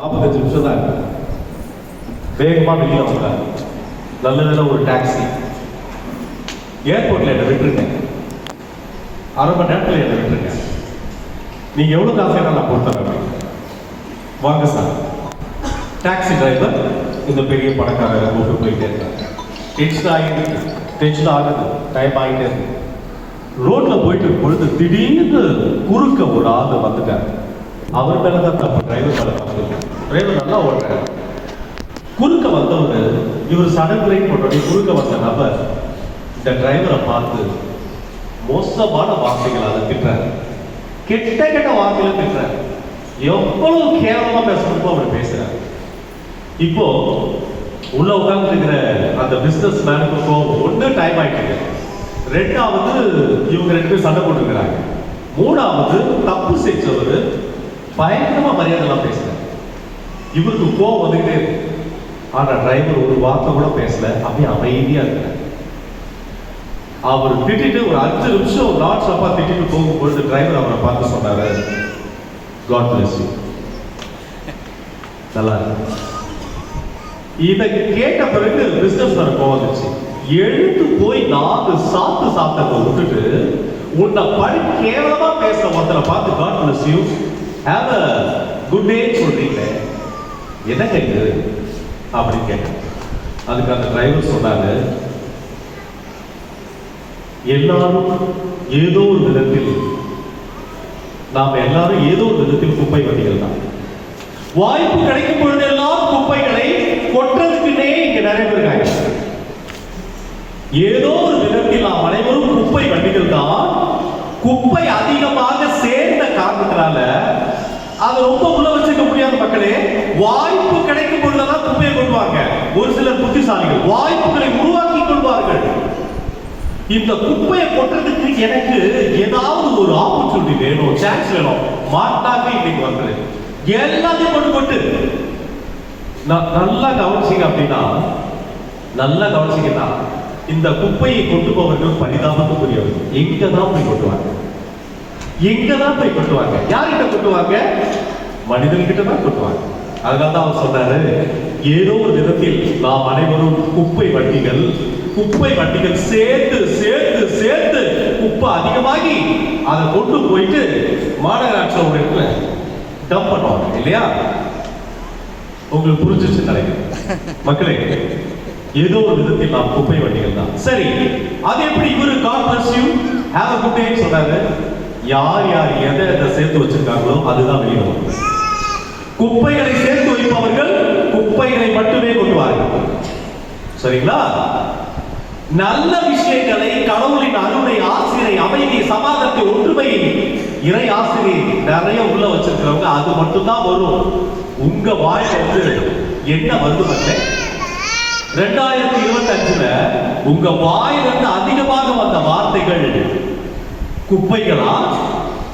நாற்பத்தஞ்சு நிமிஷம் தான் வேகமாக வேகமா வந்தார் நல்ல நல்ல ஒரு டாக்ஸி ஏர்போர்ட்ல என்ன விட்டுருங்க. அரை மணி நேரத்தில் என்ன விட்டுருங்க. நீங்கள் எவ்வளோ காசு நான் கொடுத்துறேன் வாங்க சார் டாக்ஸி டிரைவர் இந்த பெரிய பணக்காரரை கூப்பிட்டு போயிட்டே இருக்காங்க டென்ஷன் ஆகிட்டு டென்ஷன் ஆகுது. டைம் ஆகிட்டே இருக்கு. ரோட்ல போயிட்டு பொழுது திடீர்னு குறுக்க ஒரு ஆள் வந்துட்டார். அவர் மேலே தான் தப்பு. டிரைவர் மேலே தப்பு. டிரைவர் நல்லா ஓடுறாரு. குறுக்க வந்தவர் இவர் சடன் பிரேக் போட்டோடனே குறுக்க வந்த நபர் இந்த டிரைவரை பார்த்து மோசமான வார்த்தைகளால் திட்டுறாரு கெட்ட கெட்ட வார்த்தைகளை திட்டுறாரு எவ்வளவு கேவலமா பேசணுமோ அவர் பேசுறாரு. இப்போ உள்ள உட்கார்ந்து இருக்கிற அந்த பிசினஸ் மேனுக்கும் ஒன்று டைம் ஆயிட்டு ரெண்டாவது இவங்க ரெண்டு பேரும் சண்டை போட்டுருக்கிறாங்க மூணாவது தப்பு செஞ்சவர் பயங்கரமா மரியாதை எல்லாம் பேசுறாரு. இவருக்கு கோவம் வந்துகிட்டே இருக்கு. ஆனா டிரைவர் ஒரு வார்த்தை கூட பேசல. அப்படியே அமைதியா இருக்கிறார் அவர் திட்டிட்டு ஒரு அஞ்சு நிமிஷம் லாட் ஸ்டாப்பா திட்டிட்டு போகும்பொழுது டிரைவர் அவரை பார்த்து சொன்னாரு காட் பிளஸ் யூ நல்லா இருக்கு. இதை கேட்ட பிறகு பிசினஸ் மேன் கோவம் வந்துச்சு எழுந்து போய் நாலு சாத்து சாப்பிட்டதை விட்டுட்டு உன்னை படி கேவலமா பேசுற ஒருத்தரை பார்த்து God bless you have a good day சொல்றீங்களே. என்னங்க இது அப்படின்னு கேட்டேன். அதுக்கு அந்த டிரைவர் சொன்னாரு எல்லாரும் ஏதோ ஒரு விதத்தில் நாம் எல்லாரும் ஏதோ ஒரு விதத்தில் குப்பை வண்டிகள் தான். வாய்ப்பு கிடைக்கும் பொழுதெல்லாம் குப்பைகளை கொட்டுறதுக்குன்னே இங்க நிறைய பேர் இருக்காங்க. ஏதோ ஒரு விதத்தில் நாம் அனைவரும் குப்பை வண்டிகள் தான். குப்பை அதிகமாக சேர்ந்த காரணத்தினால அதை ரொம்ப உள்ள வச்சுக்க முடியாத மக்களே. வாய்ப்பு கிடைக்கும் பொழுதுதான் குப்பையை கொள்வாங்க ஒரு சிலர் புத்திசாலிகள் வாய்ப்புகளை உருவாக்கி கொள்வார்கள். இந்த குப்பையை கொட்டுறதுக்கு எனக்கு ஏதாவது ஒரு ஆப்பர்ச்சுனிட்டி வேணும் சான்ஸ் வேணும். மாட்டாக இன்னைக்கு வந்துரு எல்லாத்தையும் கொண்டு கொட்டு. நான் நல்லா கவனிச்சிங்க அப்படின்னா நல்லா கவனிச்சிங்கன்னா இந்த குப்பையை கொண்டு போவர்கள் பரிதாபத்துக்குரியவர்கள் எங்க தான் போய் கொட்டுவாங்க? எங்க தான் போய் கொட்டுவாங்க? யார்கிட்ட கொட்டுவாங்க? மனிதன்கிட்ட தான் கொட்டுவாங்க. அதனால தான் அவர் சொன்னாரு ஏதோ ஒரு விதத்தில் நாம் அனைவரும் குப்பை வண்டிகள் குப்பை வண்டிகள் சேர்த்து சேர்த்து சேர்த்து குப்பை அதிகமாகி அதை கொண்டு போயிட்டு மாநகராட்சியில் ஒரு இடத்துல டம்ப் பண்ணுவாங்க இல்லையா? உங்களுக்கு புரிஞ்சிச்சு நினைக்கிறேன் மக்களே ஏதோ ஒரு விதத்தில் நாம் குப்பை வண்டிகள் தான். சரி அது எப்படி இவரு God bless you have a good day சொன்னாரு யார் யார் எதை எதை சேர்த்து வச்சிருக்காங்களோ அதுதான் வெளியே வரும். குப்பைகளை சேர்த்து வைப்பவர்கள் குப்பைகளை மட்டுமே கொண்டுவார்கள் சரிங்களா? நல்ல விஷயங்களை கடவுளின் அருளை ஆசிரியை அமைதி சமாதத்தை ஒற்றுமையை இறை ஆசிரியை நிறைய உள்ள வச்சிருக்கிறவங்க அது மட்டும்தான் வரும். உங்க வாய் வந்து என்ன வருது ரெண்டாயிரத்தி இருபத்தி அஞ்சுல உங்க வாயிலிருந்து அதிகமாக வந்த வார்த்தைகள் குப்பைகளா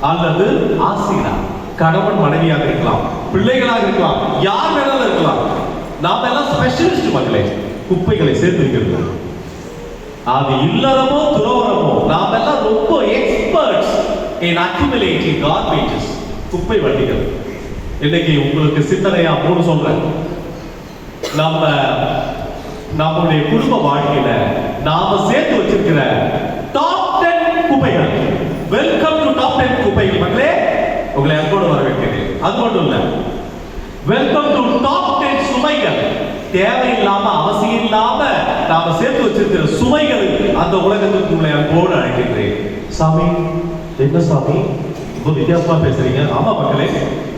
அல்லது ஆசிரியரா கணவன் மனைவியாக இருக்கலாம் பிள்ளைகளாக இருக்கலாம் யார் வேணாலும் இருக்கலாம். நாம எல்லாம் ஸ்பெஷலிஸ்ட் மக்களே குப்பைகளை சேர்த்து வைக்கிறது அது இல்லறமோ துறவரமோ நாம எல்லாம் ரொம்ப எக்ஸ்பர்ட்ஸ் இன் அக்யூமுலேட்டிங் கார்பேஜஸ் குப்பை வண்டிகள். இன்னைக்கு உங்களுக்கு சிந்தனையா மூணு சொல்றேன். நம்ம நம்மளுடைய குடும்ப வாழ்க்கையில நாம சேர்த்து வச்சிருக்கிற டாப் டென் குப்பைகள். வெல்கம் டு டாப் டென் குப்பைகள் மக்களே உங்களை அன்போடு வரவேற்கிறேன் அது மட்டும் இல்ல. வெல்கம் டு டாப் டென் சுமைகள். தேவையில்லாம அவசியம் இல்லாம நாம சேர்த்து வச்சிருக்கிற சுமைகள் அந்த உலகத்துக்கு உங்களை அன்போடு அழைக்கின்றேன். சாமி என்ன சாமி? ரொம்ப வித்தியாசமா பேசுறீங்க. ஆமா மக்களே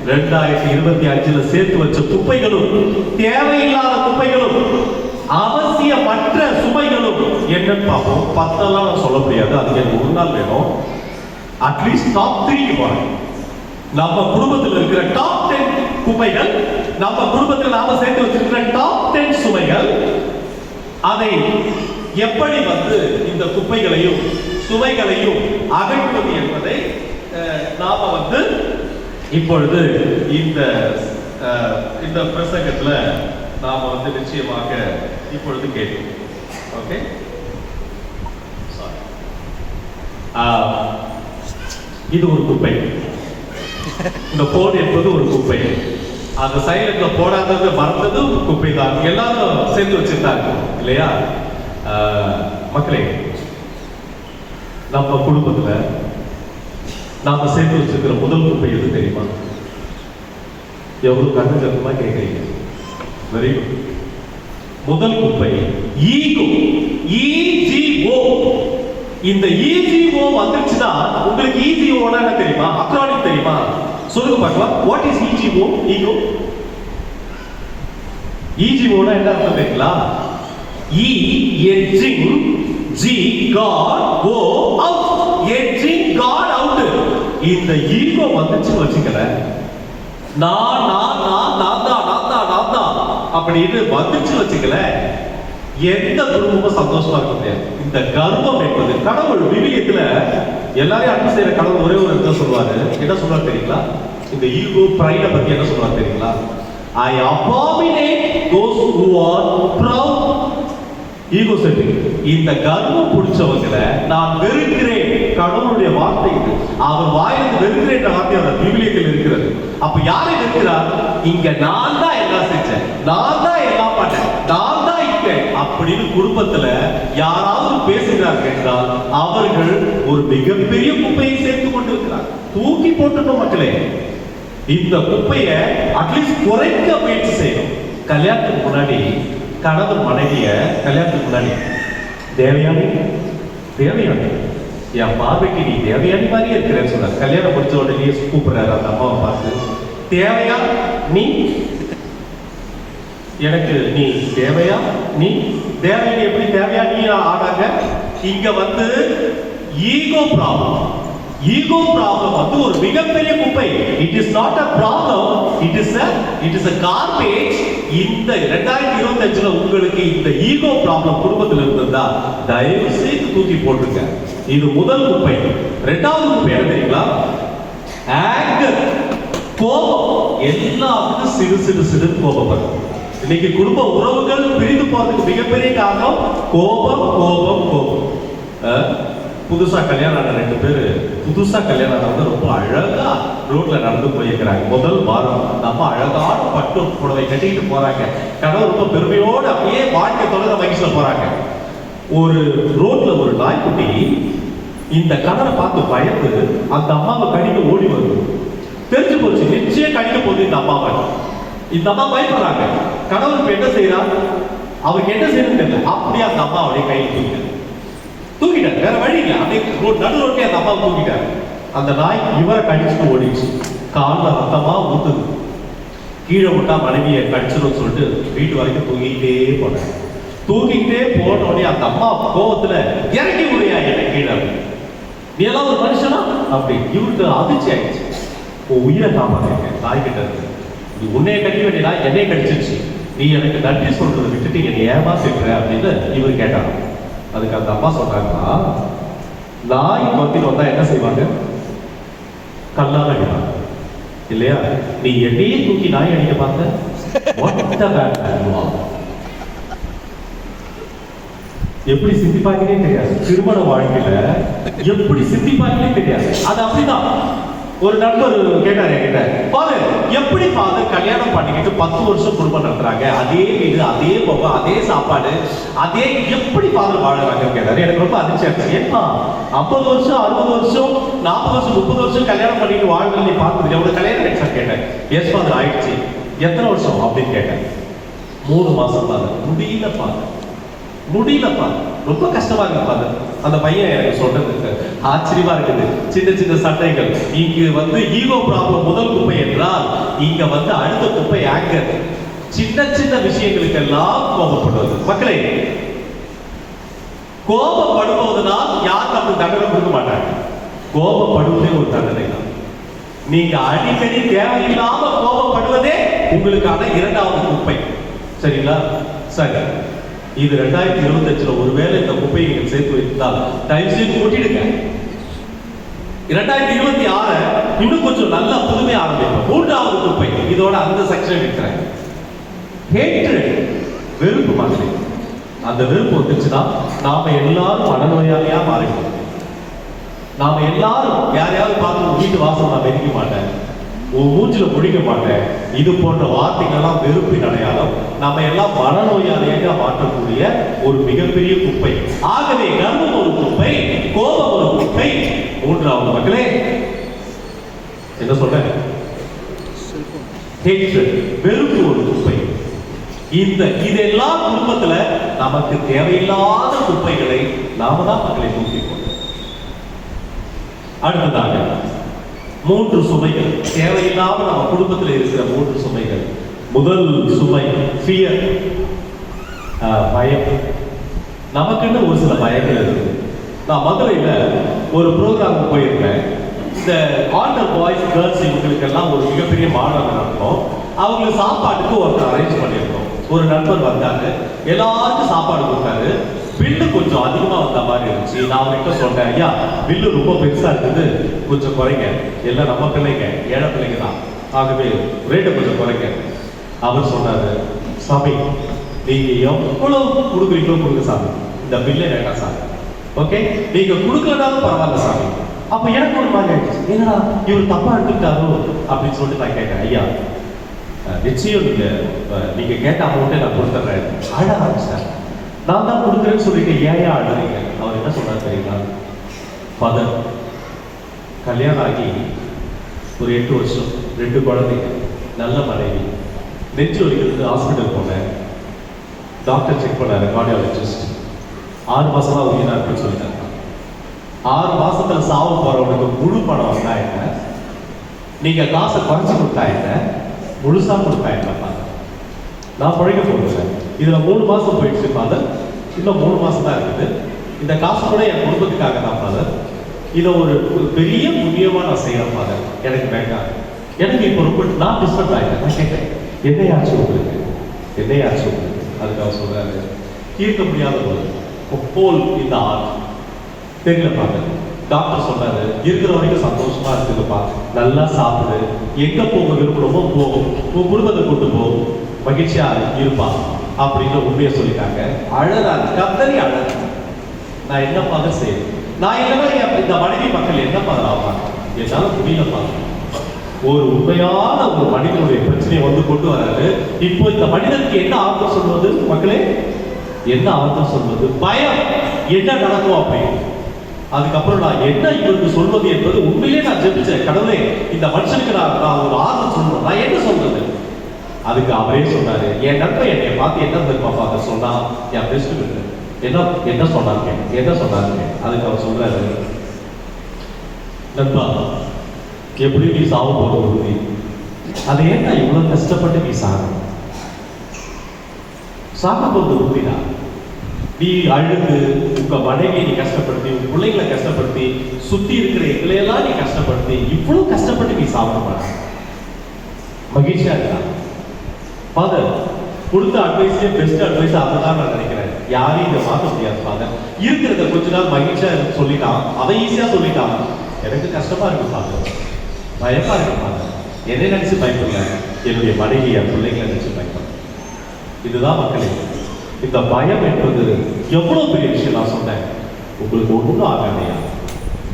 ரெண்டாயிரத்தி இருபத்தி அஞ்சுல சேர்த்து வச்ச குப்பைகளும் தேவையில்லாத குப்பைகளும் அவசியமற்ற சுமைகளும் என்னன்னு பார்ப்போம். பத்தெல்லாம் நான் சொல்ல முடியாது. அதுக்கு எனக்கு ஒரு நாள் வேணும். அட்லீஸ்ட் டாப் த்ரீக்கு போறேன். நம்ம குடும்பத்தில் இருக்கிற டாப் டென் குப்பைகள் நம்ம குடும்பத்தில் நாம சேர்த்து வச்சிருக்கிற டாப் டென் சுமைகள் அதை எப்படி வந்து இந்த குப்பைகளையும் சுமைகளையும் அகற்றுவது என்பதை நாம வந்து இப்பொழுது இந்த இந்த பிரசங்கத்துல நாம வந்து நிச்சயமாக இப்பொழுது கேட்போம். ஓகே இது ஒரு குப்பை. இந்த போன் என்பது ஒரு குப்பை. அந்த சைலண்ட்ல போடாதது மறந்தது குப்பை தான் எல்லாரும் சேர்ந்து வச்சிருந்தாங்க இல்லையா? மக்களே நம்ம குடும்பத்துல நாம சேர்த்து வச்சிருக்கிற முதல் குப்பை எது தெரியுமா? எவ்வளவு கண்ணு கருமா கேட்கறீங்க வெரி குட் முதல் குப்பை ஈகோ. இஜிஓ இந்த இஜிஓ வந்துச்சுன்னா உங்களுக்கு இஜிஓனா என்ன தெரியுமா? அக்ரானிக் தெரியுமா? சொல்லுங்க பார்க்கலாம். What is E G O ego இஜிஓனா என்ன அர்த்தம் தெரியுங்களா? E edging G God O out edging God out இந்த ஈகோ வந்துச்சுன்னு வச்சுக்கிறேன் நான் நான் நான் நான் தான் நான் தான் நான் தான். அப்படின்னு வந்துச்சு வச்சுக்கல எந்த குடும்பமும் சந்தோஷமா இருக்க முடியாது. இந்த கர்வம் என்பது கடவுள் விவிலியத்துல எல்லாரையும் அன்பு செய்யற கடவுள் ஒரே ஒரு இடத்துல சொல்லுவாரு. என்ன சொல்றாரு தெரியுங்களா? இந்த ஈகோ பிரைட பத்தி என்ன சொல்றாரு தெரியுங்களா? I abominate those who are proud ego இந்த கர்வம் பிடிச்சவங்களை நான் வெறுக்கிறேன். கடவுளுடைய வார்த்தை இது. அவர் வாயிலிருந்து வெறுக்கிறேன் வார்த்தை அவர் விவிலியத்தில் இருக்கிறது. அப்ப யாரை வெறுக்கிறார்? இங்க நான் தான் எல்லாம் செஞ்சேன். நான் தான் எல்லாம் பண்ணேன். அப்படின்னு குடும்பத்துல யாராவது பேசுகிறார்கள் என்றால் அவர்கள் ஒரு மிகப்பெரிய குப்பையை சேர்த்து கொண்டிருக்கிறார் தூக்கி போட்டுட்டோம் மக்களே. இந்த குப்பைய அட்லீஸ்ட் குறைக்க முயற்சி செய்யணும். கல்யாணத்துக்கு முன்னாடி கணவன் மனைவிய கல்யாணத்துக்கு முன்னாடி தேவையான தேவையான என் பார்வைக்கு நீ தேவையான மாதிரியே இருக்கிறேன்னு சொன்னார். கல்யாணம் முடிச்ச உடனே கூப்பிடுறாரு அந்த அம்மாவை பார்த்து தேவையா? நீ? எனக்கு நீ தேவையா? நீ தேவையானி எப்படி தேவையா நீ ஆனாங்க இங்க வந்து ஈகோ ப்ராப்ளம் ஈகோ ப்ராப்ளம் வந்து ஒரு மிகப்பெரிய குப்பை. It is not a problem it is a it is a garbage இந்த ரெண்டாயிரத்தி இருபத்தஞ்சுல உங்களுக்கு இந்த ஈகோ ப்ராப்ளம் குடும்பத்தில் இருந்திருந்தா தயவு செய்து தூக்கி போட்டுருங்க. இது முதல் குப்பை. ரெண்டாவது குப்பை என்ன தெரியுங்களா? ஆங்கர் கோபம். எல்லாத்துக்கும் சிறு சிறு சிறு கோபப்படும் இன்னைக்கு குடும்ப உறவுகள் பிரிந்து போறதுக்கு மிகப்பெரிய காரணம் கோபம் கோபம் கோபம். புதுசா கல்யாணம் ஆன ரெண்டு பேரு புதுசா கல்யாணம் ஆனவங்க ரொம்ப அழகா ரோட்ல நடந்து போயிருக்கிறாங்க. முதல் வாரம் நம்ம அழகான பட்டு புடவை கட்டிக்கிட்டு போறாங்க. கடவுள் ரொம்ப பெருமையோடு அப்படியே வாழ்க்கை தொடர வயசுல போறாங்க. ஒரு ரோட்ல ஒரு நாய்க்குட்டி இந்த கடனை பார்த்து பயந்து அந்த அம்மாவை கடிக்க ஓடி வருது. தெரிஞ்சு போச்சு நிச்சயம் கடிக்க போகுது இந்த அம்மாவை. இந்த அம்மா பயப்படுறாங்க. கடவுள் இப்ப என்ன செய்யறார் அவருக்கு என்ன செய்யணும்னு தெரியல. அப்படியே அந்த அம்மா அப்படியே கையில் தூக்கிட்டார். தூக்கிட்டார். வேற வழி இல்லை. அப்படியே ரோட் நடு ரோட்லயே அந்த அம்மாவை தூக்கிட்டார். அந்த நாய் இவரை கடிச்சுட்டு ஓடிச்சு காலில் ரத்தமா ஊத்துது. கீழே விட்டா மனைவியை கடிச்சிடும் சொல்லிட்டு வீட்டு வரைக்கும் தூங்கிக்கிட்டே போனேன் தூக்கிக்கிட்டே போன உடனே அந்த அம்மா கோபத்துல இறங்கி விடுயா என்ன கீழே. நீ எல்லாம் ஒரு மனுஷனா? அப்படி இவருக்கு அதிர்ச்சி ஆயிடுச்சு. உன் உயிரை காப்பாங்க தாய்கிட்ட இருந்து. நீ உன்னைய கடிக்க வேண்டிய நாய் என்னைய கடிச்சிருச்சு. நீ எனக்கு நன்றி சொல்றதை விட்டுட்டு என்னை ஏமாத்திடுற அப்படின்னு இவர் கேட்டாங்க அதுக்கு அந்த அம்மா சொல்றாங்கன்னா நாய் மத்தியில் வந்தா என்ன செய்வாங்க? கல்லால் அடிப்பாங்க இல்லையா? நீ என்னையே தூக்கி நாய் அடிக்க பார்த்த? What a bad எப்படி சிந்திப்பாங்கன்னே தெரியாது. திருமண வாழ்க்கையில எப்படி சிந்திப்பாங்கன்னே தெரியாது. அது அப்படிதான். ஒரு நண்பர் கேட்டார் என்கிட்ட ஃபாதர் எப்படி ஃபாதர் கல்யாணம் பண்ணிக்கிட்டு பத்து வருஷம் குடும்பம் நடத்துறாங்க? அதே வீடு அதே போகம் அதே சாப்பாடு அதே எப்படி ஃபாதர் வாழறாங்க கேட்டார். எனக்கு ரொம்ப அதிர்ச்சியா ஆச்சு ஏப்பா ஐம்பது வருஷம் அறுபது வருஷம் நாற்பது வருஷம் முப்பது வருஷம் கல்யாணம் பண்ணிட்டு வாழ்க்கை நீ பார்த்தது எவ்வளவு கல்யாணம் ஆயிடுச்சா? கேட்டேன் எஸ் ஃபாதர் ஆயிடுச்சு. எத்தனை வருஷம்? அப்படின்னு கேட்டேன் மூணு மாசம் ஃபாதர். முடியல ஃபாதர். முடியலப்பா ரொம்ப கஷ்டமா இருக்கு பாரு அந்த பையன் எனக்கு சொல்றதுக்கு ஆச்சரியமா இருக்குது. சின்ன சின்ன சண்டைகள். இங்கு வந்து ஈகோ ப்ராப்ளம் முதல் குப்பை என்றால் இங்க வந்து அடுத்த குப்பை ஆங்கர் சின்ன சின்ன விஷயங்களுக்கு எல்லாம் கோபப்படுவது. மக்களே கோபப்படுவதனால் யார் நமக்கு தண்டனை கொடுக்க மாட்டாங்க. கோபப்படுவதே ஒரு தண்டனை தான். நீங்க அடிக்கடி தேவையில்லாம கோபப்படுவதே உங்களுக்கான இரண்டாவது குப்பை. சரிங்களா? சரி. இது ரெண்டாயிரத்தி இருபத்தஞ்சுல ஒருவேளை இந்த குப்பையை நீங்கள் சேர்த்து வைத்தால் தயவு செய்து கூட்டிடுங்க இரண்டாயிரத்தி இருபத்தி ஆறு இன்னும் கொஞ்சம் நல்ல புதுமை ஆரம்பிப்போம். மூன்றாவது குப்பை. இதோட அந்த செக்ஷன் இருக்கிறேன் ஹேட்ரட் வெறுப்பு மாதிரி. அந்த வெறுப்பு வந்துச்சுன்னா நாம எல்லாரும் மனநோயாளியா மாறிடுவோம். நாம எல்லாரும் யாரையாவது பார்த்து வீட்டு வாசல் நான் வெடிக்க மாட்டேன். உன் மூஞ்சில முடிக்க மாட்டேன். இது போன்ற வார்த்தைகள்லாம் வெறுப்பின் அடையாளம் நம்ம எல்லாம் மனநோயாளியாக மாற்றக்கூடிய ஒரு மிகப்பெரிய குப்பை. ஆகவே கர்வம் ஒரு குப்பை கோபம் ஒரு குப்பை. மூன்றாவது மக்களே என்ன சொல்றேன்? வெறுப்பு ஒரு குப்பை. இந்த இதெல்லாம் குடும்பத்துல நமக்கு தேவையில்லாத குப்பைகளை நாம தான் மக்களை தூக்கி போட்டோம் அடுத்ததாக மூன்று சுமைகள். தேவையில்லாம நம்ம குடும்பத்தில் இருக்கிற மூன்று சுமைகள். முதல் சுமை ஃபியர் பயம். நமக்குன்னு ஒரு சில பயங்கள் இருக்குது நான் மதுரையில் ஒரு ப்ரோக்ராம் போயிருந்தேன் இந்த ஆண்டர் பாய்ஸ் கேர்ள்ஸ் இவங்களுக்கெல்லாம் ஒரு மிகப்பெரிய மாணவர் நடக்கும் அவங்களுக்கு சாப்பாட்டுக்கு ஒருத்தர் அரேஞ்ச் பண்ணியிருந்தோம் ஒரு நண்பர் வந்தாங்க எல்லாருக்கும் சாப்பாடு கொடுத்தாரு. பில்லு கொஞ்சம் அதிகமாக வந்த மாதிரி இருந்துச்சு. நான் அவர்கிட்ட சொன்னேன் ஐயா பில்லு ரொம்ப பெருசாக இருக்குது. கொஞ்சம் குறைங்க. எல்லாம் நம்ம பிள்ளைங்க ஏழை பிள்ளைங்க தான். ஆகவே ரேட்டை கொஞ்சம் குறைங்க. அவர் சொன்னார் சாமி நீங்கள் எவ்வளோ கொடுக்குறீங்களோ கொடுங்க சாமி. இந்த பில்லே வேண்டாம் சாமி. ஓகே நீங்கள் கொடுக்கலனாலும் பரவாயில்ல சாமி. அப்போ எனக்கு ஒரு மாதிரி ஆயிடுச்சு. என்னடா இவர் தப்பாக எடுத்துக்கிட்டாரோ? அப்படின்னு சொல்லிட்டு நான் கேட்டேன் ஐயா நிச்சயம் நீங்கள் நீங்கள் கேட்ட அமௌண்ட்டை நான் கொடுத்துட்றேன். அழ சார். நான் தான் கொடுக்குறேன்னு சொல்லிட்டு ஏன் ஏன் அவர் என்ன சொல்றாரு தெரியுங்களா? ஃபாதர் கல்யாணம் ஆகி ஒரு எட்டு வருஷம் ரெண்டு குழந்தைங்க நல்ல மனைவி. நெஞ்சு வலிக்கிறது ஹாஸ்பிட்டல் போனேன். டாக்டர் செக் பண்ணாரு கார்டியாலஜிஸ்ட் ஆறு மாசமா உயிரா இருக்குன்னு சொல்லிட்டாங்க ஆறு மாசத்துல சாவு போறவனுக்கு முழு பணம் வந்தா என்ன நீங்க காசை குறைச்சு கொடுத்தா என்ன முழுசா கொடுத்தா என்ன நான் பழைக்க போகிறேன் இதில் மூணு மாதம் போயிடுச்சு ஃபாதர் இன்னும் மூணு மாதம் தான் இருக்குது. இந்த காசு கூட என் குடும்பத்துக்காக தான் ஃபாதர் இதை ஒரு ஒரு பெரிய புண்ணியமா நான் செய்கிறேன் ஃபாதர் எனக்கு வேண்டாம். எனக்கு இப்போ ரொம்ப நான் டிஸ்டர்ப் ஆகிட்டேன் நான் கேட்டேன் என்னையாச்சு உங்களுக்கு? என்னையாச்சு உங்களுக்கு? அதுக்காக சொல்கிறாரு தீர்க்க முடியாத ஒரு போல் இந்த ஆள். தெரியல பாருங்க டாக்டர் சொன்னாரு இருக்கிற வரைக்கும் சந்தோஷமா இருக்குதுப்பா. நல்லா சாப்பிடு. எங்க போக விரும்பணுமோ போ உன் குடும்பத்தை கூட்டு போ. மகிழ்ச்சியா இருப்பா. அப்படின்னு உண்மையை சொல்லிட்டாங்க. அழறாங்க. கத்தரி அழகு நான் என்ன செய்யணும் நான் இல்லைன்னா இந்த மனைவி மக்கள் என்ன ஆவாங்க என்னால முடியலப்பா. ஒரு உண்மையான ஒரு மனிதனுடைய பிரச்சனையை வந்து கொண்டு வராரு. இப்போ இந்த மனிதனுக்கு என்ன ஆபத்தம் சொல்வது மக்களே? என்ன ஆபத்தம் சொல்வது? பயம். என்ன நடக்கும் அப்படின்னு அதுக்கப்புறம் நான் என்ன இவருக்கு சொல்வது என்பது உண்மையிலே நான் ஜெபிச்சேன். கடவுளே இந்த மனுஷனுக்கு நான் நான் ஒரு ஆர்வம் சொல்லணும் நான் என்ன சொல்றது? அதுக்கு அவரே சொன்னாரு என் நண்பன் என்னை பார்த்து என்ன தெரியுமா பார்த்து சொன்னா? என் பெஸ்ட் ஃப்ரெண்டு என்ன என்ன சொன்னாங்க என்ன சொன்னாங்க அதுக்கு அவர் சொல்றாரு நண்பா எப்படி நீ சாவு போற உறுதி. அதை ஏன்டா இவ்வளவு கஷ்டப்பட்டு நீ சாகணும் சாக போறது உறுதிடா. நீ அழுது உங்க மனைவியை நீ கஷ்டப்படுத்தி உங்க பிள்ளைங்களை கஷ்டப்படுத்தி சுத்தி இருக்கிற எங்களையெல்லாம் நீ கஷ்டப்படுத்தி இவ்வளவு கஷ்டப்பட்டு நீ சாப்பிட மகிழ்ச்சியா இருக்கா? ஃபாதர் கொடுத்த அட்வைஸ்லேயே பெஸ்ட் அட்வைஸ் அதை தான் நான் நினைக்கிறேன். யாரையும் இதை மாற்ற முடியாது ஃபாதர் இருக்கிறத கொஞ்ச நாள் மகிழ்ச்சியா இருக்கு சொல்லிட்டான் அவன் ஈஸியா சொல்லிட்டான் எனக்கு கஷ்டமா இருக்கு ஃபாதர் பயமா இருக்கு ஃபாதர் எதை நினைச்சு பயப்படல. என்னுடைய மனைவி என் பிள்ளைங்களை நினைச்சு பயப்பட இதுதான் மக்களே இந்த பயம் என்பது எவ்வளவு பெரிய விஷயம் நான் சொன்னேன். உங்களுக்கு ஒன்றும் ஆகாமையா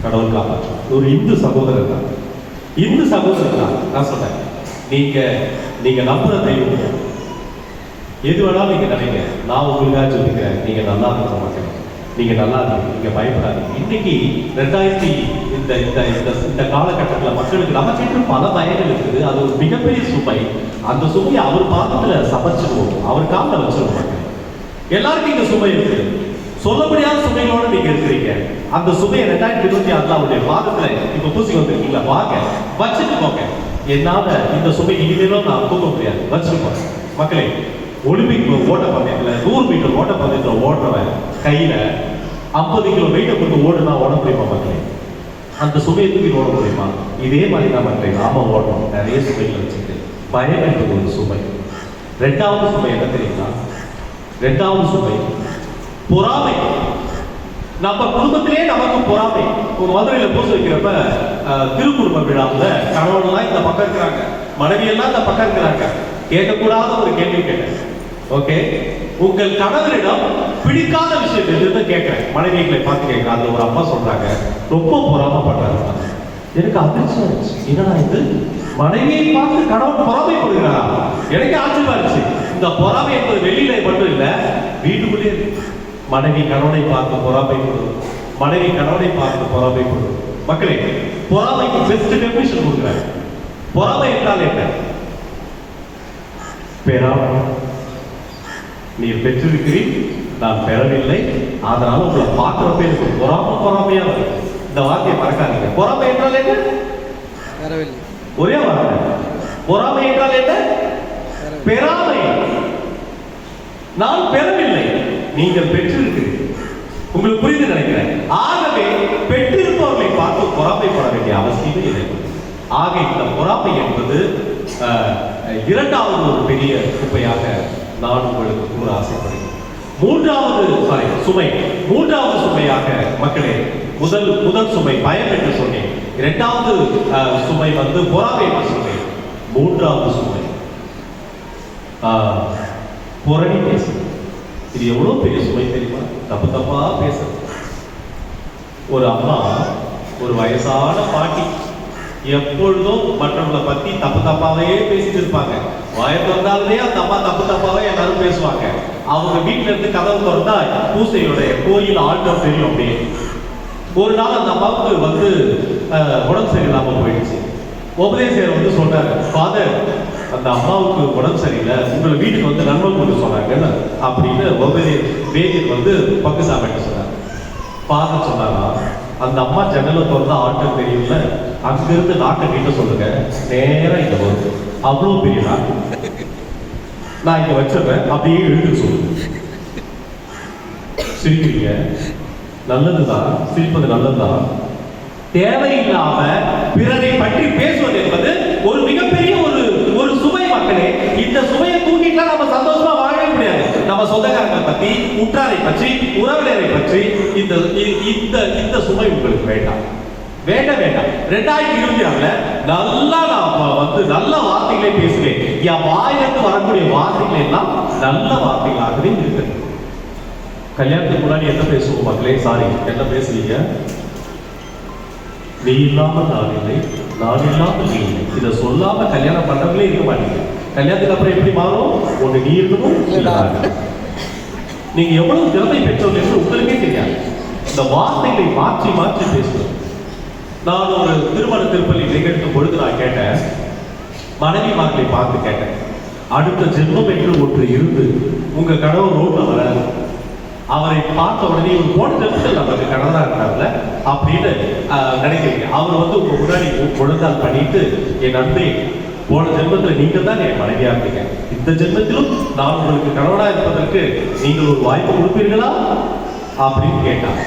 கடவுள் காப்பாற்றும் ஒரு இந்து சகோதரர் தான். இந்து சகோதரர் தான் நான் சொன்னேன். நீங்க நீங்க நம்புற தெய்வம். எது வேணாலும் நீங்க நினைங்க. நான் உங்களுக்காக சொல்லிக்கிறேன் நீங்க நல்லா இருக்க மாட்டேன் நீங்க நல்லா இருக்கீங்க நீங்க பயப்படாதீங்க. இன்னைக்கு ரெண்டாயிரத்தி இந்த இந்த இந்த இந்த காலகட்டத்தில் மக்களுக்கு நமக்கென்று பல பயங்கள் இருக்குது. அது ஒரு மிகப்பெரிய சுமை. அந்த சுமையை அவர் பாதத்தில் சமைச்சிடுவோம் அவர் காலில் வச்சிருவோம் எல்லாருக்கும் இந்த சுமை இருக்கு. சொல்ல முடியாத சுமைகளோட நீங்க இருக்கிறீங்க. அந்த சுமையை ரெண்டாயிரத்தி இருபத்தி ஆறுல அவருடைய பாதத்துல இப்ப பூசி வந்திருக்கீங்களா? வாங்க வச்சுட்டு போங்க. என்னால இந்த சுமை இனிமேலும் நான் தூக்க முடியாது. வச்சுட்டு மக்களே ஒலிம்பிக் ஓட்ட பந்தயத்துல நூறு மீட்டர் ஓட்ட பந்தயத்துல ஓடுறவன் கையில ஐம்பது கிலோ வெயிட்டை போட்டு ஓடுனா ஓட முடியுமா மக்களே? அந்த சுமையை தூக்கி ஓட முடியுமா? இதே மாதிரி தான் மக்களே நாம ஓடணும். நிறைய சுமைகளை வச்சுக்கிட்டு பயம் என்பது ஒரு சுமை. ரெண்டாவது சுமை என்ன தெரியுங்களா ரெண்டாவது சுமை பொறாமை. நம்ம குடும்பத்திலே நமக்கு பொறாமை. ஒரு மதுரையில பூச வைக்கிறப்ப அஹ், திருக்குடும்ப விழாவுல கணவன்லாம் இந்த பக்கம் இருக்கிறாங்க. மனைவி எல்லாம் இந்த பக்கம் இருக்கிறாங்க. கேட்கக்கூடாத ஒரு கேள்வி கேட்டேன். ஓகே உங்கள் கணவரிடம் பிடிக்காத விஷயம் எதுன்னு கேட்கிறேன். மனைவிகளை பார்த்து கேட்கிறேன். அதுல ஒரு அம்மா சொல்றாங்க. ரொம்ப பொறாமப்படுறாங்க எனக்கு அதிர்ச்சி ஆயிடுச்சு. என்னடா இது? மனைவியை பார்த்து கணவன் பொறாமைப்படுகிறாரா? எனக்கு ஆச்சரியமா இருந்துச்சு. இந்த பொறாமை என்பது வெளியில மட்டும் இல்லை வீட்டுக்குள்ளே இருக்கு. மனைவி கணவனை பார்த்து பொறாமைப்படுவது மனைவி கணவனை பார்த்து பொறாமைப்படுவது மக்களே பொறாமைக்கு பெஸ்ட் டெபினிஷன் கொடுக்குறாரு. பொறாமை என்றால் என்ன? பெறாமை. நீர் பெற்றிருக்கிறீர் நான் பெறவில்லை. அதனால உங்களை பார்க்கிறப்ப எனக்கு பொறாம பொறாமையா வருது. இந்த வார்த்தையை மறக்காதீங்க. பொறாமை என்றால் என்ன? வரவில்லை ஒரே வார்த்தை. பொறாமை என்றால் என்ன? பெறாமை. நான் பெறவில்லை. நீங்கள் பெற்றிருக்கிறீர்கள். உங்களுக்கு புரிந்து நினைக்கிறேன். ஆகவே பெற்றிருப்பவர்களை பார்த்து பொறாமைப்பட வேண்டிய அவசியமே இல்லை. ஆக இந்த பொறாமை என்பது இரண்டாவது ஒரு பெரிய குப்பையாக நான் உங்களுக்கு கூற ஆசைப்படுகிறேன். மூன்றாவது சாரி சுமை. மூன்றாவது சுமையாக மக்களே முதல் முதல் சுமை பயம் என்று சொன்னேன். இரண்டாவது சுமை வந்து பொறாமை என்று சொன்னேன். மூன்றாவது சுமை ஆஹ், புரணி பேசுகிறேன் இது எவ்வளோ பெரிய சுவை தெரியுமா? தப்பு தப்பாக பேசுறது. ஒரு அம்மா ஒரு வயசான பாட்டி எப்பொழுதும் மற்றவங்களை பற்றி தப்பு தப்பாகவே பேசிட்டு இருப்பாங்க. வாய திறந்தாலே அந்த அம்மா தப்பு தப்பாவே எல்லாரும் பேசுவாங்க. அவங்க வீட்டில இருந்து கதவு திறந்தா பூசையுடைய கோயில் ஆட்டம் தெரியும் அப்படியே. ஒரு நாள் அந்த அம்மாவுக்கு வந்து உடம்பு சரியில்லாமல் போயிடுச்சு. உபதேசர் வந்து சொன்னார் ஃபாதர் அந்த அம்மாவுக்கு உடம்பு சரியில்லை உங்களை வீட்டுக்கு வந்து நண்பன் கொண்டு சொன்னாங்கன்னு அப்படின்னு உபதே வேதியர் வந்து பக்கு சாப்பிட்டு சொன்னாங்க. பார்க்க சொன்னாரா? அந்த அம்மா ஜன்னலை திறந்தா ஆட்டம் தெரியல. அங்கிருந்து நாட்டை கிட்ட சொல்லுங்க நேரம் இங்கே வருது அவ்வளோ பெரிய நாட்டு நான் இங்கே வச்சிருப்பேன் அப்படியே இழுத்து சொல்லுங்க சிரிக்கிறீங்க? நல்லதுதான் சிரிப்பது நல்லதுதான். தேவையில்லாம பிறரை பற்றி பேசுவது என்பது ஒரு மிகப்பெரிய ஒரு மக்களே இந்த சுமையை தூக்கிட்டா நம்ம சந்தோஷமா வாழவே முடியாது. நம்ம சொந்தக்காரங்களை பத்தி உற்றாரை பற்றி உறவினரை பற்றி இந்த இந்த இந்த சுமை உங்களுக்கு வேண்டாம். வேண்டாம் வேண்டாம். ரெண்டாயிரத்தி இருபத்தி ஆறுல நல்லா நான் வந்து நல்ல வார்த்தைகளை பேசுவேன். என் வாயிலிருந்து வரக்கூடிய வார்த்தைகள் எல்லாம் நல்ல வார்த்தைகளாகவே இருக்கு. கல்யாணத்துக்கு முன்னாடி என்ன பேசுவோம் மக்களே? சாரி என்ன பேசுவீங்க? நீ இல்லாமல் நான் இல்லை நான் இல்லாமல் நீ இல்லை. இதை சொல்லாம கல்யாணம் பண்ணவங்களே இருக்க மாட்டீங்க. கல்யாணத்துக்கு அப்புறம் எப்படி மாறும்? ஒண்ணு நீ இருக்கணும் நீங்க எவ்வளவு திறமை பெற்றவங்க என்று உங்களுக்கே தெரியாது. இந்த வார்த்தைகளை மாற்றி மாற்றி பேசுவோம் நான் ஒரு திருமண திருப்பலி நிகழ்த்தும் பொழுது நான் கேட்டேன். மனைவி மார்களை பார்த்து கேட்டேன். அடுத்த ஜென்மம் என்று ஒன்று இருந்து உங்க கடவுள் ரோட்ல வர அவரை பார்த்த உடனே இவர் போன ஜென்மத்தில் நமக்கு கடந்தா இருக்கிறார்ல அப்படின்னு நினைக்கிறீங்க. அவர் வந்து உங்க முன்னாடி கொழுந்தால் பண்ணிட்டு என் அன்பே போன ஜென்மத்தில் நீங்க தான் என் மனைவியா இருந்தீங்க. இந்த ஜென்மத்திலும் நான் உங்களுக்கு கணவனா இருப்பதற்கு நீங்கள் ஒரு வாய்ப்பு கொடுப்பீர்களா? அப்படின்னு கேட்டார்.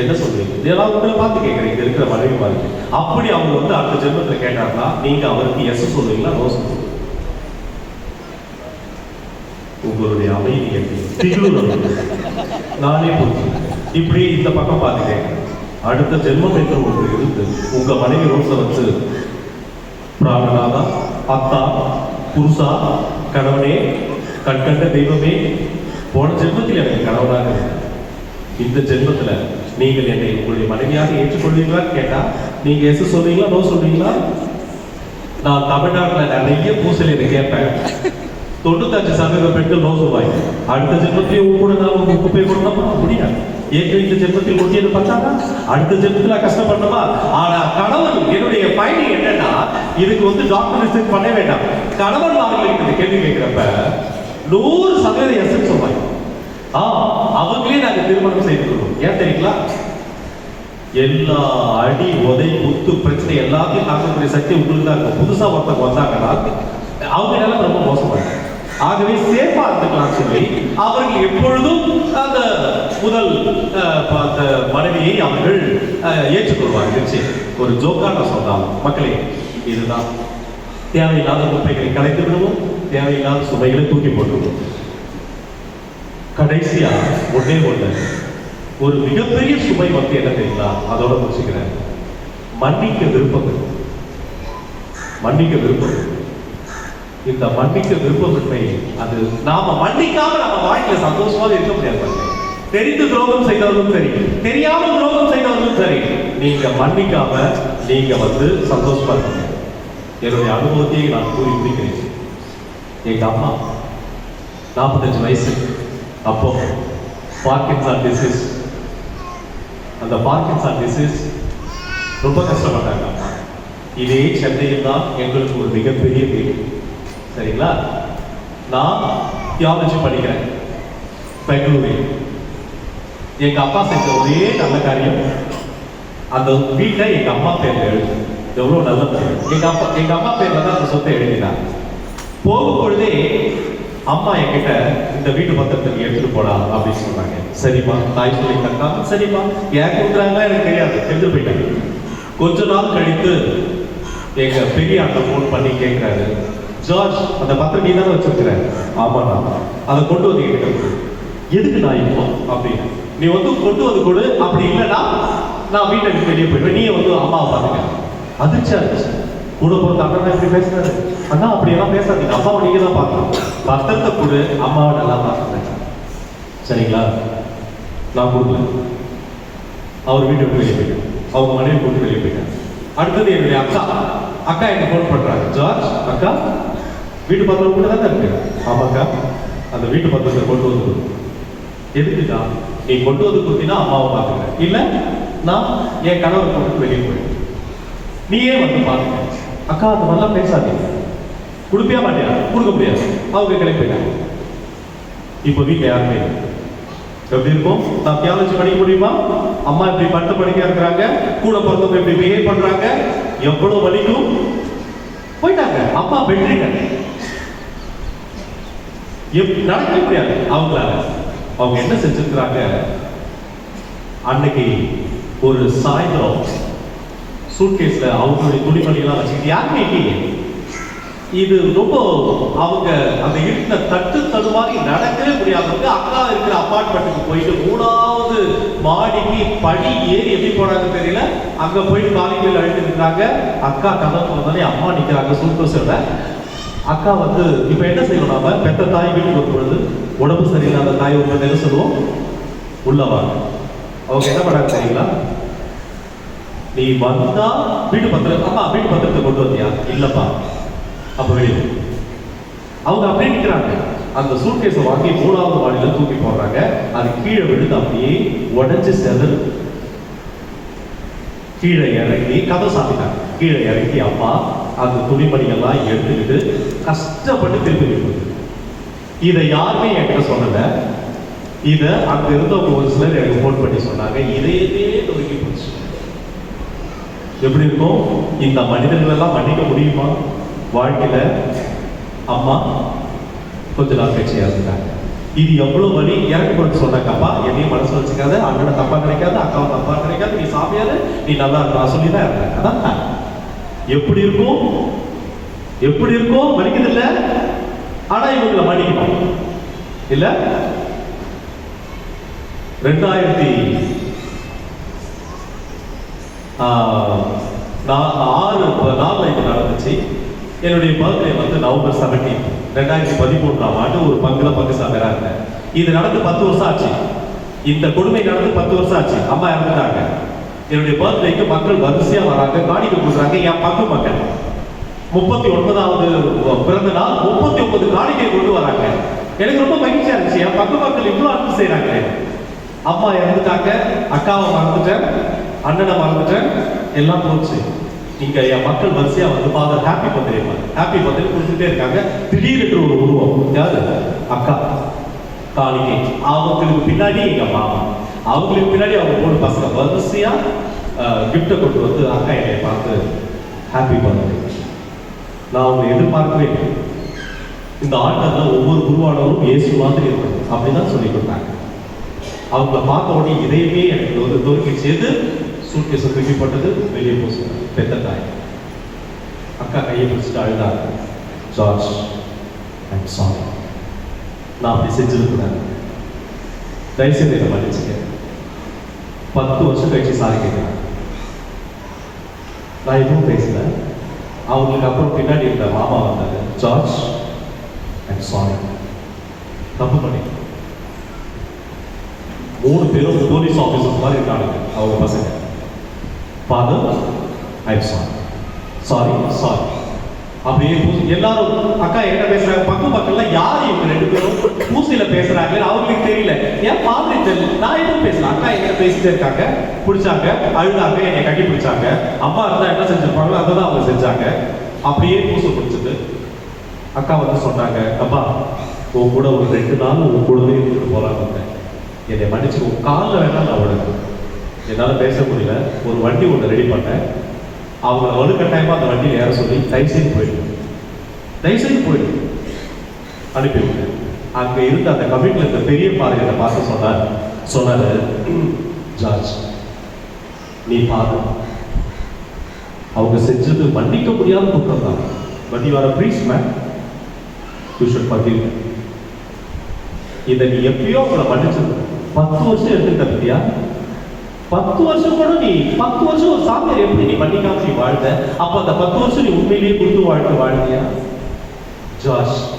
என்ன சொல்றீங்க? இதெல்லாம் உங்களை பார்த்து கேட்கறேன். இங்க இருக்கிற மனைவி மாதிரி. அப்படி அவங்க வந்து அடுத்த ஜென்மத்தில் கேட்டார்னா நீங்க அவருக்கு எஸ் சொல்லுவீங்களா நோ உங்களுடைய அமைதி எப்படி? திகிலுணர்வு. நானே புரிஞ்சு இப்படி இந்த பக்கம் பார்த்துட்டேன். அடுத்த ஜென்மம் என்று ஒன்று இருந்து உங்க மனைவி ரோட்ல வச்சு பிராணநாதா அத்தா புருஷா கணவனே கண்கண்ட தெய்வமே போன ஜென்மத்தில் எனக்கு கணவனாக இந்த ஜென்மத்தில் நீங்கள் என்னை உங்களுடைய மனைவியாக ஏற்றுக்கொள்வீங்களா கேட்டா நீங்க எஸ் சொல்றீங்களா நோ சொல்றீங்களா? நான் தமிழ்நாட்டில் நிறைய பூசலியை கேட்பேன். தொண்ணூத்தஞ்சு சதவீத பெண்கள் நோசுவாய் அடுத்த ஜென்மத்தையும் உன் கூட நான் உங்க குப்பை கொடுத்தோமா முடியாது ஏற்கனவே இந்த ஜென்மத்தில் ஒட்டியது பார்த்தாங்க அடுத்த ஜென்மத்தில் நான் கஷ்டப்படணுமா ஆனா கணவன் என்னுடைய பயணம் என்னன்னா இதுக்கு வந்து டாக்டர் ரிசர்ச் பண்ண வேண்டாம் கணவன் அவர்களுக்கு இந்த கேள்வி கேட்கிறப்ப நூறு சதவீதம் எஸ்எம் சொல்வாங்க ஆ அவங்களே நாங்க திருமணம் செய்து கொள்வோம் ஏன் தெரியுங்களா எல்லா அடி உதை முத்து பிரச்சனை எல்லாத்தையும் தாக்கக்கூடிய சக்தி உங்களுக்கு தான் இருக்கும் புதுசா ஒருத்தவங்க வந்தாங்கன்னா அவங்க நிலைமை ரொம்ப மோசமாயிடும் ஆகவே சேஃபா இருந்துக்கலாம் சொல்லி அவர்கள் எப்பொழுதும் அந்த முதல் அந்த மனைவியை அவர்கள் ஏற்றுக்கொள்வார்கள். சரி. ஒரு ஜோக்கா நான் மக்களே இதுதான். தேவையில்லாத குப்பைகளை கலைத்து விடுவோம். தேவையில்லாத சுமைகளை தூக்கி போட்டுவோம் கடைசியா ஒன்றே ஒன்று ஒரு மிகப்பெரிய சுமை வந்து என்ன தெரியுங்களா? அதோட முடிச்சுக்கிறேன். மன்னிக்க விருப்பம் மன்னிக்க விருப்பம் இந்த மன்னிக்க விருப்பமின்மை அது நாம மன்னிக்காம நம்ம வாழ்க்கையில சந்தோஷமாக இருக்க முடியாது தெரிந்து துரோகம் செய்தவர்களும் சரி தெரியாம துரோகம் செய்தவர்களும் சரி நீங்க மன்னிக்காம நீங்க வந்து சந்தோஷமா இருக்க என்னுடைய அனுபவத்தையும் நான் கூறி முடிக்கிறேன். எங்க அம்மா நாற்பத்தஞ்சு வயசு அப்போ பார்க்கின்சான் டிசீஸ். அந்த பார்க்கின்சான் டிசீஸ் ரொம்ப கஷ்டப்பட்டாங்க அம்மா. இதே சென்னையில் தான் எங்களுக்கு ஒரு மிகப்பெரிய வீடு. சரிங்களா? நான் தியாலஜி படிக்கிறேன் பெங்களூரில். எங்கள் அப்பா செஞ்ச ஒரே நல்ல காரியம் அந்த வீட்டை எங்கள் அம்மா பேர்ல எழுது. எவ்வளோ நல்லது எங்கள் அப்பா எங்கள் அம்மா பேரில் தான் அந்த சொத்தை எழுதினாங்க. போகும் பொழுதே அம்மா என்கிட்ட இந்த வீட்டு பத்திரத்துக்கு எடுத்துட்டு போடா அப்படின்னு சொன்னாங்க. சரிம்மா தாய் சொல்லி தந்தா சரிம்மா ஏன் கொடுக்குறாங்களா எனக்கு தெரியாது. எடுத்து போயிட்டாங்க. கொஞ்ச நாள் கழித்து எங்க பெரிய அண்ணன் ஃபோன் பண்ணி கேட்கிறாரு ஜார்ஜ் அந்த பத்திரம் நீ தானே வச்சிருக்கிற ஆமாண்ணா. அதை கொண்டு வந்து கேட்க எதுக்கு நான் இப்போ அப்படின்னு நீ வந்து கொண்டு வந்து கொடு. அப்படி இல்லைன்னா நான் வீட்டை விட்டு வெளியே போயிடுவேன். நீ வந்து அம்மாவை பாருங்க அதிர்ச்சியா இருந்துச்சு. கூட பொறுத்த அண்ணன் இப்படி பேசுறாரு அண்ணா அப்படியெல்லாம் பேசாதீங்க. அம்மாவை நீங்க தான் பார்க்கணும். பத்திரத்தை கொடு. அம்மாவை நல்லா பார்த்துக்கிறேன் சரிங்களா? நான் கொடுக்கல. அவர் வீட்டை விட்டு வெளியே போயிட்டேன் அவங்க மனைவி போட்டு வெளியே போயிட்டேன் அடுத்தது என்னுடைய அக்கா. அக்கா எனக்கு ஃபோன் பண்றாங்க ஜார்ஜ் அக்கா? வீட்டு பத்திரம் கூட தான் இருக்கு ஆமாக்கா அந்த வீட்டு பத்திரத்தை கொண்டு வந்து எதுக்குதா எதுக்குக்கா நீ கொண்டு வந்து கொடுத்தீங்கன்னா அம்மாவை பார்த்துக்கிறேன். இல்ல நான் என் கணவர் கொண்டு வெளியே போயிடுவேன் நீயே வந்து பாருங்க அக்கா அந்த மாதிரிலாம் பேசாதீங்க. கொடுப்பியா மாட்டியா? கொடுக்க முடியாது. அவங்க கிளம்பி போயிட்டாங்க. இப்போ வீட்டில் யாருமே எப்படி இருக்கும்? நான் தியாலஜி படிக்க முடியுமா? அம்மா இப்படி பட்டு படிக்க இருக்கிறாங்க. கூட பிறந்தவங்க இப்படி பிஹேவ் பண்றாங்க. எவ்வளவு வலிக்கும்? போயிட்டாங்க. அப்பா வெற்றிங்க எப்- நடக்க முடியாது. அவங்களால. அவங்க என்ன செஞ்சிருக்கிறாங்க? அன்னைக்கு ஒரு சாயந்தரம் சூட்கேஸ்ல அவங்களுடைய துணிமணி எல்லாம் வச்சுக்கிட்டு யாருமே இல்லையே. இது ரொம்ப அவங்க அந்த இருந்த தட்டு தடுமாறி நடக்கவே முடியாதவங்க அக்கா இருக்கிற அப்பார்ட்மெண்ட்டுக்கு போயிட்டு மூணாவது மாடிக்கு படி ஏறி எப்படி போனாங்க தெரியல? அங்க போயிட்டு காலிகள் அழுத்து நிற்கிறாங்க அக்கா கதை வந்தாலே அம்மா நிற்கிறாங்க சூப்பர் அக்கா வந்து இப்ப என்ன செய்யணும் நாம? பெத்த தாய் வீட்டுக்கு வரும் பொழுது உடம்பு சரியில்லாத தாய் உங்க நெரிசலும் சொல்லுவோம்? அவங்க என்ன பண்ணாங்க தெரியுங்களா? நீ வந்தா வீட்டு பத்திரம் அம்மா வீட்டு பத்திரத்தை கொண்டு வந்தியா? இல்லப்பா. அப்போ வெளியே அவங்க அப்படியே நிற்கிறாங்க அந்த சூட்கேஸை வாங்கி மூணாவது மாடியில் தூக்கி போடுறாங்க. அது கீழே விழுந்து அப்படியே உடஞ்சி செதல் கீழே இறங்கி கதை சாப்பிட்டாங்க கீழே இறங்கி அப்பா அந்த துணிமணிகள்லாம் எடுத்துக்கிட்டு கஷ்டப்பட்டு திருப்பி வைப்பாங்க இதை யாருமே என்கிட்ட சொல்லலை. இதை அங்கே இருந்தவங்க ஒரு சிலர் எனக்கு ஃபோன் பண்ணி சொன்னாங்க. இதையே தொடங்கி போச்சு. எப்படி இருக்கும்? இந்த மனிதர்களெல்லாம் மன்னிக்க முடியுமா? வாழ்க்கையில் அம்மா கொஞ்ச நாள் பேச்சையாக இறந்துட்டாங்க. இது எவ்வளோ வழி இறக்கி கொடுத்து சொன்னாங்க அப்பா என்னையும் மனசு வச்சுக்காத அண்ணனை தப்பாக கிடைக்காது அக்காவும் தப்பாக கிடைக்காது நீ சாமியாரு நீ நல்லா இருக்கலாம் சொல்லி தான் இருந்தாங்க அதான் எப்படி இருக்கும் எப்படி இருக்கும் வலிக்குது இல்லை ஆனால் இவங்களை மன்னிக்கணும். இல்லை? ரெண்டாயிரத்தி ஆறு நாளில் இது நடந்துச்சு. என்னுடைய பர்த்டே வந்து நவம்பர் செவன்டீன் ரெண்டாயிரத்தி பதிமூன்றாம் ஆண்டு ஒரு பங்குல பங்கு சாமியாரா இருந்தேன். இது நடந்து பத்து வருஷம் ஆச்சு. இந்த கொடுமை நடந்து பத்து வருஷம் ஆச்சு. அம்மா இறந்துட்டாங்க. என்னுடைய பர்த்டேக்கு மக்கள் வரிசையா வராங்க. காணிக்க கொடுக்குறாங்க. என் பங்கு மக்கள். முப்பத்தி ஒன்பதாவது பிறந்த நாள் முப்பத்தி ஒன்பது காணிக்கை கொண்டு வராங்க. எனக்கு ரொம்ப மகிழ்ச்சியா இருந்துச்சு. என் பங்கு மக்கள் இவ்வளவு அன்பு செய்யறாங்க அம்மா இறந்துட்டாங்க. அக்காவை மறந்துட்டேன். அண்ணனை மறந்துட்டேன். எல்லாம் போச்சு. இங்கே என் மக்கள் வரிசையா வந்து father happy birthday happy birthday கொடுத்துட்டே இருக்காங்க. திடீர்னு ஒரு உருவம். யாரு? அக்கா. காளிகை அவங்களுக்கு பின்னாடி எங்க மாமா. அவங்களுக்கு பின்னாடி அவங்க மூணு பசங்க. வரிசையா கிஃப்டை கொண்டு வந்து அக்கா என்னை பார்த்து ஹாப்பி பர்த்டே நான் அவங்க எதிர்பார்க்கவே இந்த ஆண்டர்ல ஒவ்வொரு குருவானவரும் இயேசு மாதிரி இருக்கணும். அப்படிதான் சொல்லி கொடுத்தாங்க. அவங்கள பார்த்த உடனே இதையுமே எனக்கு ஒரு தோற்கி செய்து சூட்கேஸை தூக்கிப்பட்டது வெளியே போச்சு பெத்த தாய் அக்கா கையை பிடிச்சிட்டு அழுதாங்க ஜார்ஜ் ஐம் சாரி நான் அப்படி செஞ்சிருக்கிறேன் தயவுசெய்து என்னை மன்னிச்சுக்க பத்து வருஷம் கழிச்சு சாரி கேட்குறேன் நான் எதுவும் பேசல அவங்களுக்கு அப்புறம் பின்னாடி இருந்த மாமா வந்தாங்க ஜார்ஜ் ஐம் சாரி தப்பு பண்ணி மூணு பேரும் போலீஸ் ஆஃபீஸர் மாதிரி இருக்காங்க அவங்க பசங்க father I'm sorry sorry sorry அப்படியே பூசி எல்லாரும் அக்கா என்ன பேசுறாங்க பக்கம் பக்கம்ல யார் இவங்க ரெண்டு பேரும் பூசையில பேசுறாங்க அவங்களுக்கு தெரியல. ஏன் பாதிரி தெரியல. நான் எதுவும் பேசல? அக்கா என்ன பேசிட்டு இருக்காங்க. பிடிச்சாங்க அழுதாங்க என்னை கட்டி பிடிச்சாங்க. அம்மா இருந்தா என்ன செஞ்சிருப்பாங்களோ அதை தான் அவங்க செஞ்சாங்க. அப்படியே பூசை பிடிச்சது அக்கா வந்து சொன்னாங்க அப்பா உன் கூட ஒரு ரெண்டு நாள் உன் கூடவே இருந்துட்டு போறாங்க என்னை மன்னிச்சு உன் காலில் வேணா நான் விடுங்க என்னால் பேச முடியல. ஒரு வண்டி ஒன்று ரெடி பண்ணேன். அவங்க வலுக்கட்டாயமா அந்த வண்டியில் ஏற சொல்லி தயவுசெய்து போயிடு தயவுசெய்து போயிடு அனுப்பிவிட்டு அங்கே இருந்த அந்த கமிட்டில் இருந்த பெரிய பாதையை பார்த்து சொன்னார். சொன்னார் ஜார்ஜ் நீ பாரு. அவங்க செஞ்சது மன்னிக்க முடியாத குற்றம் தான். But you are a breeze man you should இதை நீ எப்பயோ உங்களை மன்னிச்சது பத்து வருஷம் எடுத்துக்கிட்ட பத்து வருஷம் கூட நீ பத்து வருஷம் சாமியார் எப்படி நீ மன்னிக்காம நீ வாழ்ந்த? அப்ப அந்த பத்து வருஷம் நீ உண்மையிலேயே கொடுத்து வாழ்க்கை வாழ்ந்தியா? Josh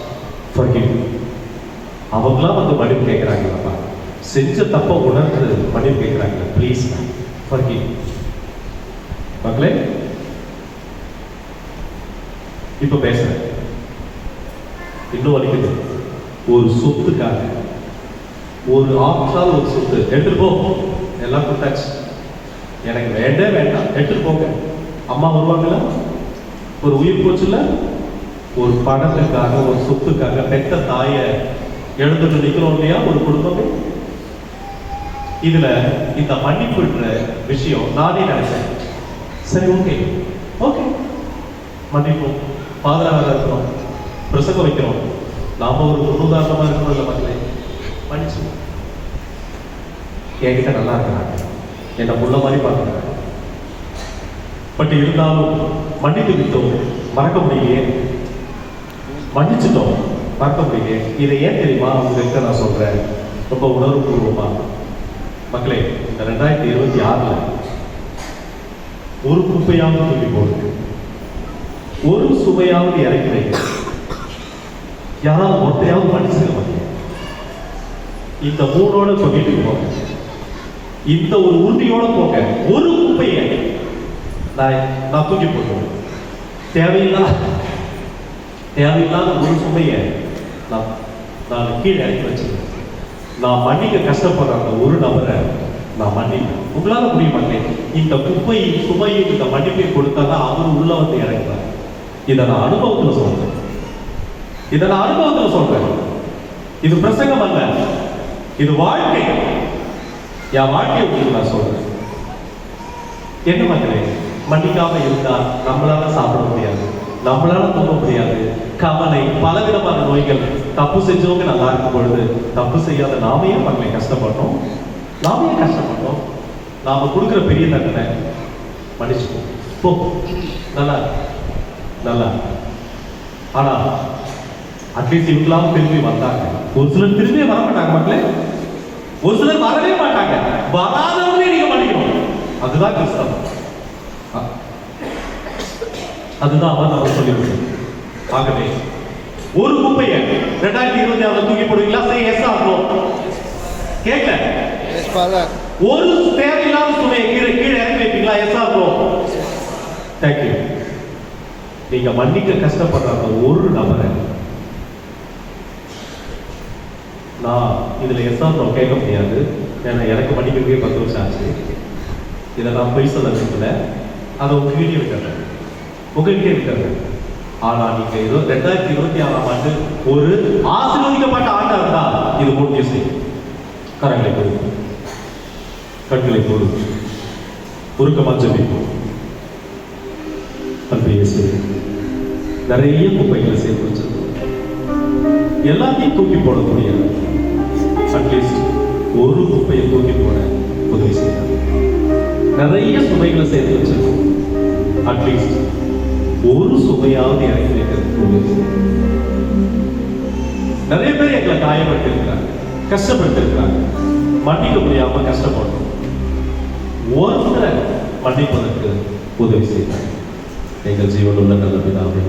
forgive. அவங்களாம் வந்து மன்னிப்பு கேட்குறாங்களப்பா செஞ்ச தப்ப உணர்ந்து மன்னிப்பு கேட்குறாங்க. Please forgive. மக்களே இப்ப பேசுறேன். இன்னும் வலிக்குது. ஒரு சொத்துக்காக ஒரு ஆற்றால் ஒரு சொத்து. எடுத்துட்டு போ. எல்லாம் கொடுத்தாச்சு. எனக்கு வேண்டே வேண்டாம். எடுத்துட்டு போங்க. அம்மா வருவாங்களா ஒரு உயிர் போச்சுல ஒரு பணத்துக்காக ஒரு சொத்துக்காக பெத்த தாயை எழுந்துட்டு நிற்கிறோம் இல்லையா? ஒரு குடும்பமே. இதுல இந்த மன்னிப்புன்ற விஷயம் நானே நினைச்சேன். சரி ஓகே ஓகே மன்னிப்போம். பாதுகாப்பாக இருக்கிறோம் பிரசங்க வைக்கிறோம் நாம ஒரு முன்னுதாரணமா இருக்கணும் இல்லை மக்களே. மன்னிச்சு என்கிட்ட நல்லா இருக்கிறாங்க என்னை முள்ள மாதிரி பார்க்குறாங்க. பட் இருந்தாலும் மன்னித்து விட்டோம் மறக்க முடியலையே. மன்னிச்சிட்டோம் மறக்க முடியலையே. இதை ஏன் தெரியுமா? உங்ககிட்ட நான் சொல்கிறேன் ரொம்ப உணர்வுபூர்வமா. மக்களே இந்த ரெண்டாயிரத்தி இருபத்தி ஆறில் ஒரு குப்பையாவது தூக்கி போடுங்க. ஒரு சுமையாவது இறக்கி வைங்க. யாராவது ஒருத்தையாவது மன்னிச்சிருக்க மாட்டீங்க இந்த மூணோட சொல்லிட்டு வீட்டுக்கு போங்க. இந்த ஒரு உறுதியோட போங்க. ஒரு குப்பையை நான் நான் தூக்கி போட்டுருவேன். தேவையில்லாத தேவையில்லாத ஒரு சுமையை நான் நான் கீழே இறக்கி வச்சிருக்கேன் நான் மன்னிக்க கஷ்டப்படுற அந்த ஒரு நபரை நான் மன்னிப்பேன். உங்களால முடிய மாட்டேன். இந்த குப்பை சுமையும் இந்த மன்னிப்பையும் கொடுத்தாதான் அவர் உள்ள வந்து இறங்குறார் இதை நான் அனுபவத்தில் சொல்றேன். இதை நான் அனுபவத்தில் சொல்றேன். இது பிரசங்கம் அல்ல. இது வாழ்க்கை. என் வாழ்க்கையை உங்களுக்கு நான் சொல்றேன். என்ன மக்களே மன்னிக்காம இருந்தா நம்மளால சாப்பிட முடியாது. நம்மளால தூங்க முடியாது. கவலை பலவிதமான நோய்கள் தப்பு செஞ்சவங்க நல்லா இருக்கும் பொழுது தப்பு செய்யாத நாமையும் மக்களை கஷ்டப்பட்டோம்? நாமையும் கஷ்டப்பட்டோம்? நாம கொடுக்குற பெரிய தண்டனை மன்னிச்சுப்போம் போ. நல்லா நல்லா ஆனா அட்லீஸ்ட் இவங்களாம் திரும்பி வந்தாங்க. ஒரு சிலர் திரும்பி வர மாட்டாங்க மக்களே. ஒரு சிலர் வரவே மாட்டாங்க. வராதவங்களே நீங்க மன்னிக்கணும் அதுதான் கிறிஸ்தவம். அதுதான் அவர் நம்ம சொல்லி ஆகவே ஒரு குப்பையை ரெண்டாயிரத்தி இருபத்தி ஆறுல தூக்கி போடுவீங்களா? சரி எஸ் ஆகும் கேட்கல. ஒரு தேவையில்லாத சுமையை கீழே கீழே இறக்கி வைப்பீங்களா? எஸ் ஆகும் தேங்க்யூ நீங்க மன்னிக்க கஷ்டப்படுற ஒரு நபரை நான் இதில் எஸ் ஆகும் கேட்க முடியாது. ஏன்னா எனக்கு மன்னிக்கிறதுக்கே பத்து வருஷம் ஆச்சு. இதை நான் பொய் சொல்ல விரும்பல. அதை உங்ககிட்டே விட்டுறேன். உங்ககிட்டே விட்டுறேன். ஆனால் நீங்கள் ஏதோ ரெண்டாயிரத்தி இருபத்தி ஆறாம் ஆண்டு ஒரு ஆசீர்வதிக்கப்பட்ட ஆண்டா இருந்தா இது மூணு செய்யும். கரங்களை போடு கண்களை போடு உருக்கமாக ஜெபிப்போம் அன்பு சரி நிறைய குப்பைகளை சேர்த்து வச்சு எல்லாத்தையும் தூக்கி போடக்கூடிய அட்லீஸ்ட் ஒரு குப்பையை தூக்கி போட உதவி செய்யலாம் நிறைய சுமைகளை சேர்த்து வச்சிருக்கோம். அட்லீஸ்ட் ஒரு சுமையாவது இறக்கி வைக்கிறதுக்கு உதவி செய்யலாம். நிறைய பேர் எங்களை காயப்பட்டிருக்கிறாங்க கஷ்டப்பட்டிருக்கிறாங்க மன்னிக்க முடியாம கஷ்டப்படுறோம். ஒருத்தரை மன்னிப்பதற்கு உதவி செய்தார் எங்கள் ஜீவனுள்ள நல்ல பிதாவே.